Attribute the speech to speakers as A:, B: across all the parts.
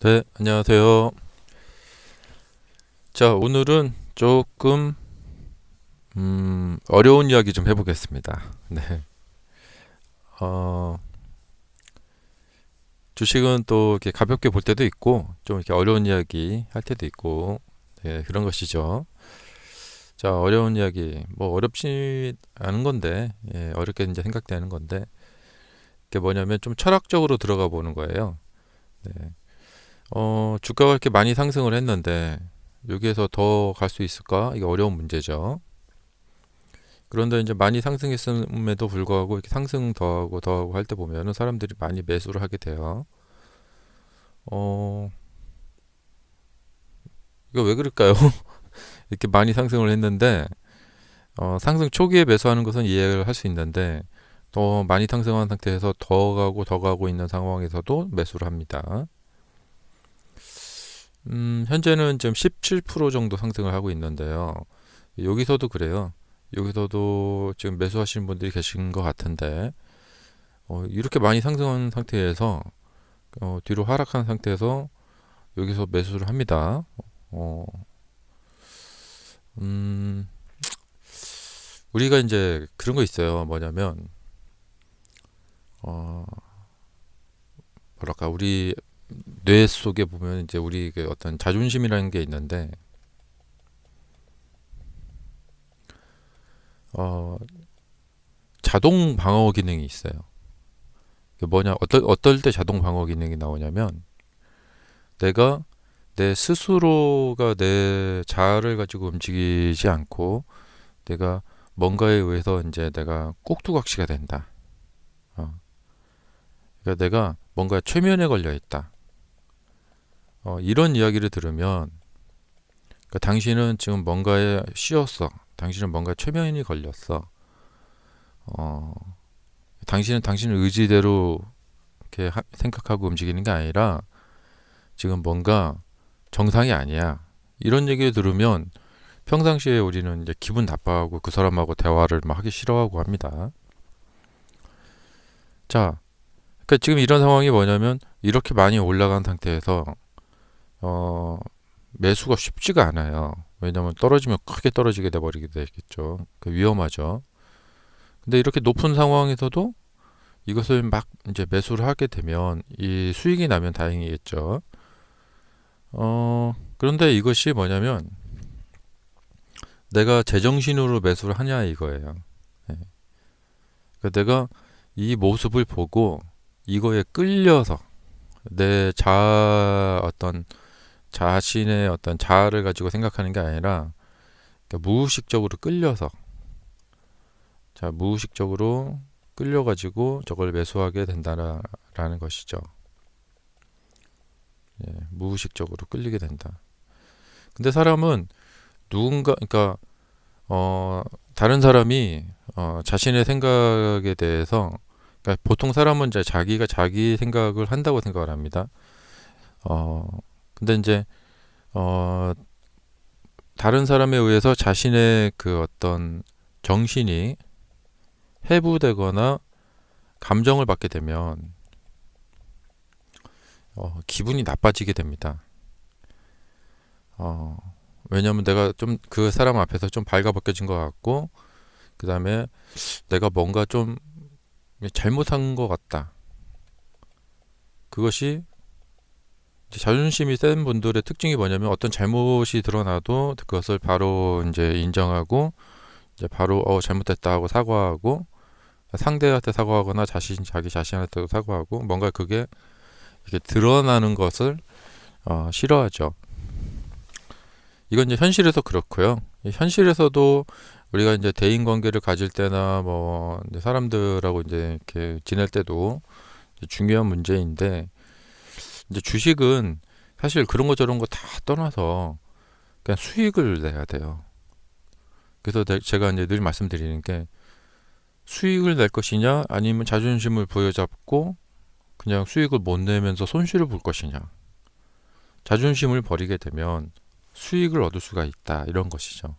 A: 네, 안녕하세요. 자, 오늘은 조금 음, 어려운 이야기 좀 해보겠습니다. 네. 어, 주식은 또 이렇게 가볍게 볼 때도 있고, 좀 이렇게 어려운 이야기 할 때도 있고, 네, 그런 것이죠. 자, 어려운 이야기, 뭐 어렵지 않은 건데, 예, 어렵게 이제 생각되는 건데, 이게 뭐냐면 좀 철학적으로 들어가 보는 거예요. 네. 어, 주가가 이렇게 많이 상승을 했는데 여기에서 더 갈 수 있을까? 이게 어려운 문제죠. 그런데 이제 많이 상승했음에도 불구하고 이렇게 상승 더하고 더하고 할 때 보면은 사람들이 많이 매수를 하게 돼요. 어, 이거 왜 그럴까요? 이렇게 많이 상승을 했는데 어, 상승 초기에 매수하는 것은 이해를 할 수 있는데 더 많이 상승한 상태에서 더 가고 더 가고 있는 상황에서도 매수를 합니다. 음, 현재는 지금 17% 정도 상승을 하고 있는데요. 여기서도 그래요. 여기서도 지금 매수하시는 분들이 계신 것 같은데, 어, 이렇게 많이 상승한 상태에서, 어, 뒤로 하락한 상태에서 여기서 매수를 합니다. 어, 음, 우리가 이제 그런 거 있어요. 뭐냐면, 어, 뭐랄까, 우리 뇌 속에 보면 이제 우리 그 어떤 자존심이라는 게 있는데 어 자동 방어 기능이 있어요. 그 뭐냐 어떨 어떨 때 자동 방어 기능이 나오냐면 내가 내 스스로가 내 자아를 가지고 움직이지 않고 내가 뭔가에 의해서 이제 내가 꼭두각시가 된다. 어. 그러니까 내가 뭔가 최면에 걸려 있다. 어, 이런 이야기를 들으면 그러니까 당신은 지금 뭔가에 씌었어. 당신은 뭔가 최면이 걸렸어. 어, 당신은 당신의 의지대로 이렇게 하, 생각하고 움직이는 게 아니라 지금 뭔가 정상이 아니야. 이런 얘기를 들으면 평상시에 우리는 이제 기분 나빠하고 그 사람하고 대화를 막 하기 싫어하고 합니다. 자, 그러니까 지금 이런 상황이 뭐냐면 이렇게 많이 올라간 상태에서 어, 매수가 쉽지가 않아요. 왜냐하면 떨어지면 크게 떨어지게 돼버리게 되겠죠. 그 위험하죠. 근데 이렇게 높은 상황에서도 이것을 막 이제 매수를 하게 되면 이 수익이 나면 다행이겠죠. 어, 그런데 이것이 뭐냐면 내가 제정신으로 매수를 하냐 이거예요. 네. 그러니까 내가 이 모습을 보고 이거에 끌려서 내자 어떤 자신의 어떤 자아를 가지고 생각하는 게 아니라 그러니까 무의식적으로 끌려서 자 무의식적으로 끌려가지고 저걸 매수하게 된다라는 것이죠. 예, 무의식적으로 끌리게 된다. 근데 사람은 누군가 그러니까 어 다른 사람이 어 자신의 생각에 대해서 그러니까 보통 사람은 자기가 자기 생각을 한다고 생각을 합니다. 어 근데 이제 어 다른 사람에 의해서 자신의 그 어떤 정신이 해부되거나 감정을 받게 되면 어, 기분이 나빠지게 됩니다. 어, 왜냐하면 내가 좀 그 사람 앞에서 좀 발가벗겨진 것 같고, 그 다음에 내가 뭔가 좀 잘못한 것 같다. 그것이 자존심이 센 분들의 특징이 뭐냐면 어떤 잘못이 드러나도 그것을 바로 이제 인정하고 이제 바로 어 잘못됐다 하고 사과하고 상대한테 사과하거나 자신 자기 자신한테도 사과하고 뭔가 그게 이렇게 드러나는 것을 어, 싫어하죠. 이건 이제 현실에서 그렇고요. 현실에서도 우리가 이제 대인 관계를 가질 때나 뭐 사람들하고 이제 이렇게 지낼 때도 중요한 문제인데 이제 주식은 사실 그런 거 저런 거 다 떠나서 그냥 수익을 내야 돼요. 그래서 제가 이제 늘 말씀드리는 게 수익을 낼 것이냐 아니면 자존심을 부여잡고 그냥 수익을 못 내면서 손실을 볼 것이냐. 자존심을 버리게 되면 수익을 얻을 수가 있다 이런 것이죠.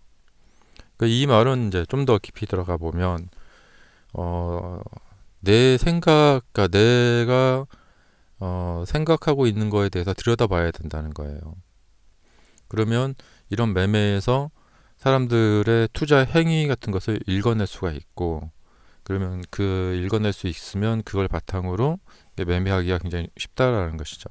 A: 그러니까 이 말은 이제 좀 더 깊이 들어가 보면 어, 내 생각, 그러니까 내가 어, 생각하고 있는 거에 대해서 들여다봐야 된다는 거예요. 그러면 이런 매매에서 사람들의 투자 행위 같은 것을 읽어낼 수가 있고 그러면 그 읽어낼 수 있으면 그걸 바탕으로 매매하기가 굉장히 쉽다라는 것이죠.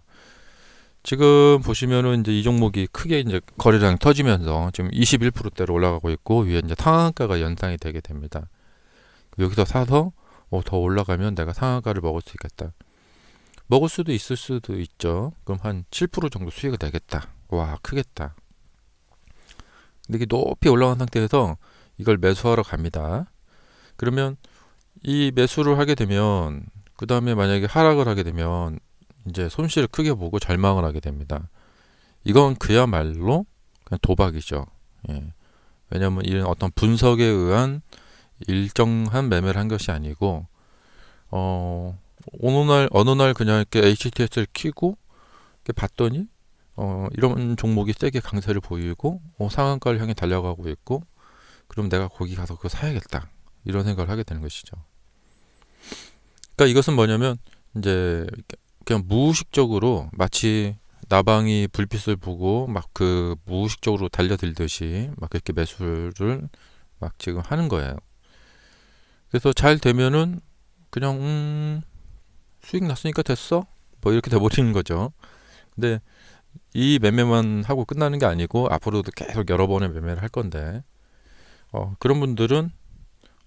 A: 지금 보시면은 이제 이 종목이 크게 이제 거래량이 터지면서 지금 21%대로 올라가고 있고 위에 이제 상한가가 연상이 되게 됩니다. 여기서 사서 어, 더 올라가면 내가 상한가를 먹을 수 있겠다. 먹을 수도 있을 수도 있죠. 그럼 한 7% 정도 수익이 되겠다. 와, 크겠다. 근데 이게 높이 올라간 상태에서 이걸 매수하러 갑니다. 그러면 이 매수를 하게 되면 그 다음에 만약에 하락을 하게 되면 이제 손실을 크게 보고 절망을 하게 됩니다. 이건 그야말로 그냥 도박이죠. 예. 왜냐하면 이런 어떤 분석에 의한 일정한 매매를 한 것이 아니고 어 어느 날 어느 날 그냥 이렇게 HTS를 키고 이렇게 봤더니 어 이런 종목이 세게 강세를 보이고 어, 상한가를 향해 달려가고 있고 그럼 내가 거기 가서 그거 사야겠다 이런 생각을 하게 되는 것이죠. 그러니까 이것은 뭐냐면 이제 그냥 무의식적으로 마치 나방이 불빛을 보고 막 그 무의식적으로 달려들듯이 막 그렇게 매수를 막 지금 하는 거예요. 그래서 잘 되면은 그냥 음 수익 났으니까 됐어 뭐 이렇게 돼버리는 거죠. 근데 이 매매만 하고 끝나는 게 아니고 앞으로도 계속 여러 번의 매매를 할 건데 어, 그런 분들은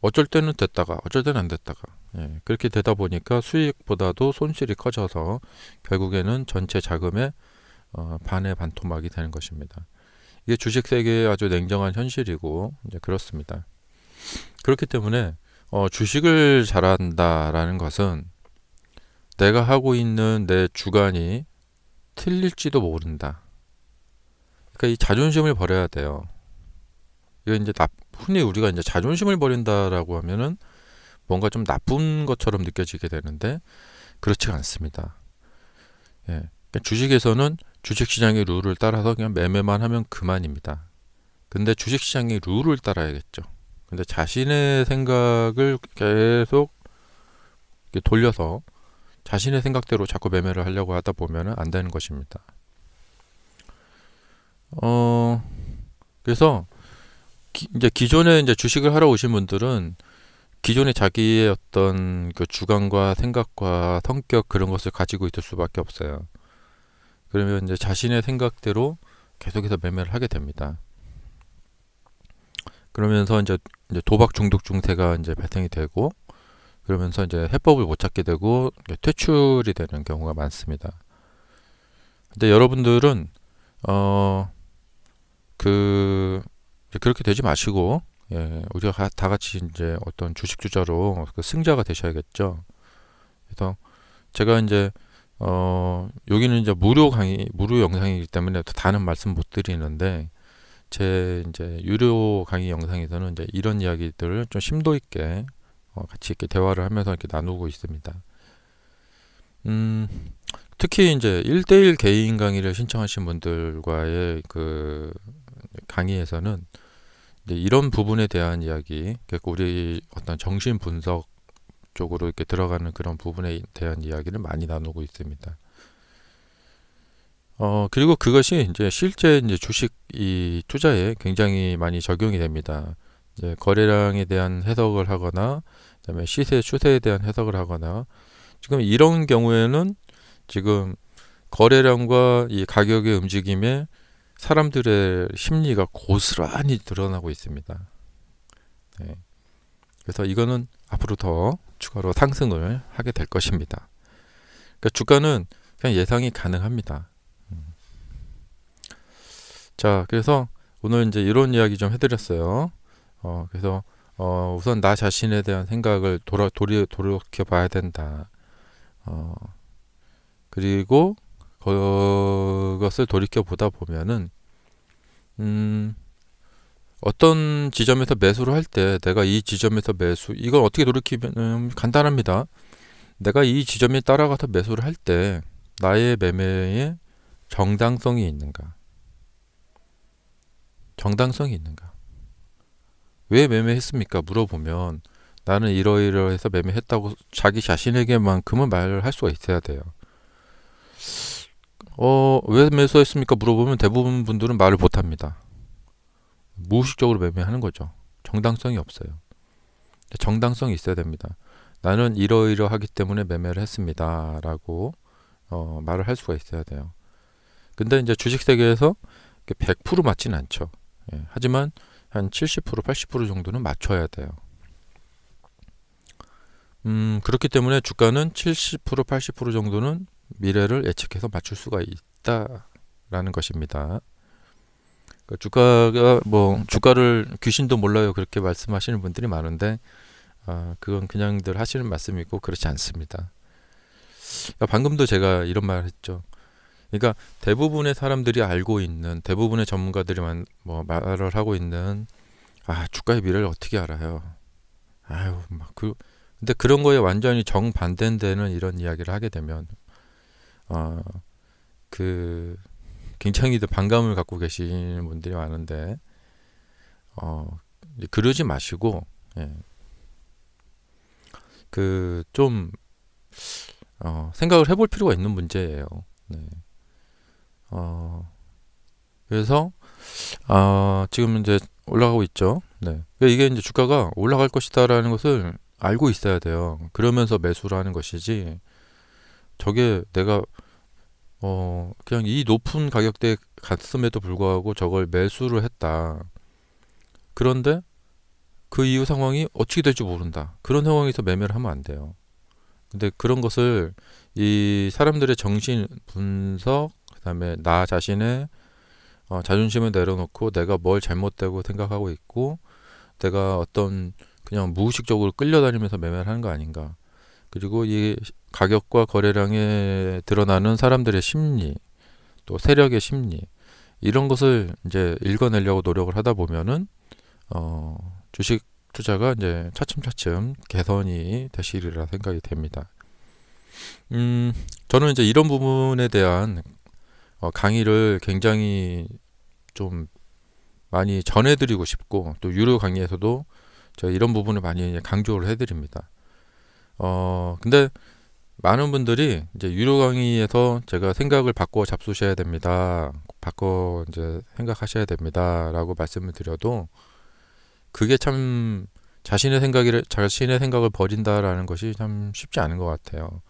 A: 어쩔 때는 됐다가 어쩔 때는 안 됐다가 예, 그렇게 되다 보니까 수익보다도 손실이 커져서 결국에는 전체 자금의 어, 반의 반토막이 되는 것입니다. 이게 주식 세계의 아주 냉정한 현실이고 이제 그렇습니다. 그렇기 때문에 어, 주식을 잘한다라는 것은 내가 하고 있는 내 주관이 틀릴지도 모른다. 그러니까 이 자존심을 버려야 돼요. 이거 이제 나, 흔히 우리가 이제 자존심을 버린다라고 하면은 뭔가 좀 나쁜 것처럼 느껴지게 되는데 그렇지가 않습니다. 예. 그러니까 주식에서는 주식시장의 룰을 따라서 그냥 매매만 하면 그만입니다. 근데 주식시장의 룰을 따라야겠죠. 근데 자신의 생각을 계속 돌려서 자신의 생각대로 자꾸 매매를 하려고 하다 보면 안 되는 것입니다. 어, 그래서 기, 이제 기존에 이제 주식을 하러 오신 분들은 기존에 자기의 어떤 그 주관과 생각과 성격 그런 것을 가지고 있을 수밖에 없어요. 그러면 이제 자신의 생각대로 계속해서 매매를 하게 됩니다. 그러면서 이제, 도박 중독 중세가 이제 발생이 되고 그러면서 이제 해법을 못 찾게 되고 퇴출이 되는 경우가 많습니다. 근데 여러분들은 어 그 그렇게 되지 마시고 예, 우리가 다 같이 이제 어떤 주식 투자로 그 승자가 되셔야겠죠. 그래서 제가 이제 어 여기는 이제 무료 강의 무료 영상이기 때문에 다는 말씀 못 드리는데 제 이제 유료 강의 영상에서는 이제 이런 이야기들을 좀 심도 있게 어 같이 이렇게 대화를 하면서 이렇게 나누고 있습니다. 음, 특히 이제 1대1 개인 강의를 신청하신 분들과의 그 강의에서는 이런 부분에 대한 이야기, 그러니까 우리 어떤 정신 분석 쪽으로 이렇게 들어가는 그런 부분에 대한 이야기를 많이 나누고 있습니다. 어, 그리고 그것이 이제 실제 이제 주식 이 투자에 굉장히 많이 적용이 됩니다. 이제 거래량에 대한 해석을 하거나, 그다음에 시세 추세에 대한 해석을 하거나, 지금 이런 경우에는 지금 거래량과 이 가격의 움직임에 사람들의 심리가 고스란히 드러나고 있습니다. 네. 그래서 이거는 앞으로 더 추가로 상승을 하게 될 것입니다. 그러니까 주가는 그냥 예상이 가능합니다. 음. 자, 그래서 오늘 이제 이런 이야기 좀 해드렸어요. 어, 그래서 어, 우선 나 자신에 대한 생각을 돌아 돌이 돌이켜 봐야 된다. 어, 그리고 그것을 돌이켜 보다 보면은 음 어떤 지점에서 매수를 할 때 내가 이 지점에서 매수 이걸 어떻게 돌이키면 간단합니다. 내가 이 지점에 따라가서 매수를 할 때 나의 매매에 정당성이 있는가? 정당성이 있는가? 왜 매매했습니까? 물어보면 나는 이러이러해서 매매했다고 자기 자신에게만큼은 말을 할 수가 있어야 돼요. 어, 왜 매수했습니까? 물어보면 대부분 분들은 말을 못 합니다. 무의식적으로 매매하는 거죠. 정당성이 없어요. 정당성이 있어야 됩니다. 나는 이러이러하기 때문에 매매를 했습니다. 라고 어, 말을 할 수가 있어야 돼요. 근데 이제 주식 세계에서 100% 맞지는 않죠. 예, 하지만 한 70%, 80% 정도는 맞춰야 돼요. 음, 그렇기 때문에 주가는 70%, 80% 정도는 미래를 예측해서 맞출 수가 있다라는 것입니다. 그러니까 주가가 뭐 주가를 귀신도 몰라요 그렇게 말씀하시는 분들이 많은데 아, 그건 그냥들 하시는 말씀이고 그렇지 않습니다. 그러니까 방금도 제가 이런 말 했죠. 그러니까 대부분의 사람들이 알고 있는 대부분의 전문가들이 만, 뭐 말을 하고 있는 아 주가의 미래를 어떻게 알아요? 아유 막 그 근데 그런 거에 완전히 정반대되는 이런 이야기를 하게 되면 어 그 굉장히 반감을 갖고 계시는 분들이 많은데 어 그러지 마시고 예. 그좀 어, 생각을 해볼 필요가 있는 문제예요. 네. 어, 그래서 어, 지금 이제 올라가고 있죠. 네. 그러니까 이게 이제 주가가 올라갈 것이다라는 것을 알고 있어야 돼요. 그러면서 매수를 하는 것이지. 저게 내가 어 그냥 이 높은 가격대에 갔음에도 불구하고 저걸 매수를 했다. 그런데 그 이후 상황이 어떻게 될지 모른다. 그런 상황에서 매매를 하면 안 돼요. 근데 그런 것을 이 사람들의 정신 분석, 그다음에 나 자신의 어, 자존심을 내려놓고 내가 뭘 잘못되고 생각하고 있고 내가 어떤 그냥 무의식적으로 끌려다니면서 매매를 하는 거 아닌가. 그리고 이 가격과 거래량에 드러나는 사람들의 심리, 또 세력의 심리 이런 것을 이제 읽어내려고 노력을 하다 보면은 어, 주식 투자가 이제 차츰차츰 개선이 되시리라 생각이 됩니다. 음, 저는 이제 이런 부분에 대한 어, 강의를 굉장히 좀 많이 전해드리고 싶고 또 유료 강의에서도 제가 이런 부분을 많이 강조를 해드립니다. 어, 근데 많은 분들이 이제 유료 강의에서 제가 생각을 바꿔 잡수셔야 됩니다. 바꿔 이제 생각하셔야 됩니다라고 말씀을 드려도 그게 참 자신의 생각이 자신의 생각을 버린다라는 것이 참 쉽지 않은 것 같아요.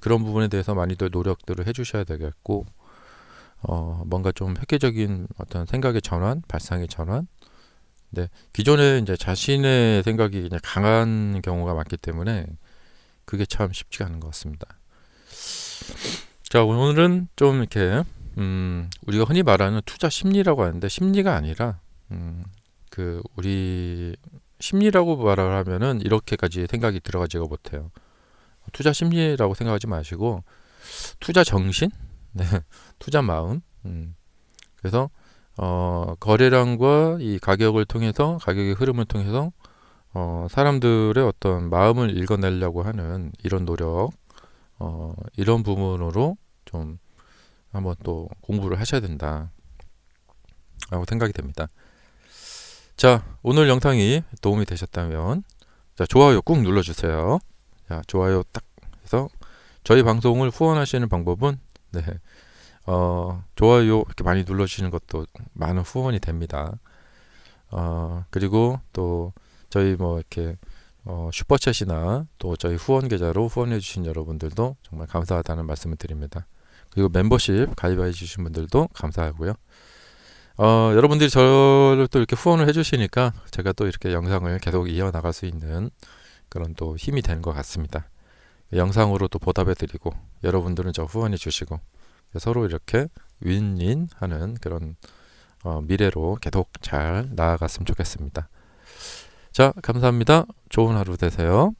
A: 그런 부분에 대해서 많이들 노력들을 해주셔야 되겠고, 어, 뭔가 좀 획기적인 어떤 생각의 전환, 발상의 전환. 네, 기존에 이제 자신의 생각이 그냥 강한 경우가 많기 때문에 그게 참 쉽지가 않은 것 같습니다. 자, 오늘은 좀 이렇게 음, 우리가 흔히 말하는 투자 심리라고 하는데 심리가 아니라 음, 그 우리 심리라고 말을 하면은 이렇게까지 생각이 들어가지가 못해요. 투자 심리라고 생각하지 마시고 투자 정신, 네, 투자 마음. 음. 그래서 어, 거래량과 이 가격을 통해서 가격의 흐름을 통해서 어, 사람들의 어떤 마음을 읽어내려고 하는 이런 노력, 어, 이런 부분으로 좀 한번 또 공부를 하셔야 된다. 라고 생각이 됩니다. 자, 오늘 영상이 도움이 되셨다면 자, 좋아요 꾹 눌러주세요. 자, 좋아요 딱 해서 저희 방송을 후원하시는 방법은 네, 어, 좋아요 이렇게 많이 눌러 주시는 것도 많은 후원이 됩니다. 어, 그리고 또 저희 뭐 이렇게 어, 슈퍼챗이나 또 저희 후원 계좌로 후원해 주신 여러분들도 정말 감사하다는 말씀을 드립니다. 그리고 멤버십 가입해 주신 분들도 감사하고요. 어, 여러분들이 저를 또 이렇게 후원을 해주시니까 제가 또 이렇게 영상을 계속 이어나갈 수 있는 그런 또 힘이 되는 것 같습니다. 영상으로 또 보답해드리고 여러분들은 저 후원해 주시고 서로 이렇게 윈윈 하는 그런 어, 미래로 계속 잘 나아갔으면 좋겠습니다. 자, 감사합니다. 좋은 하루 되세요.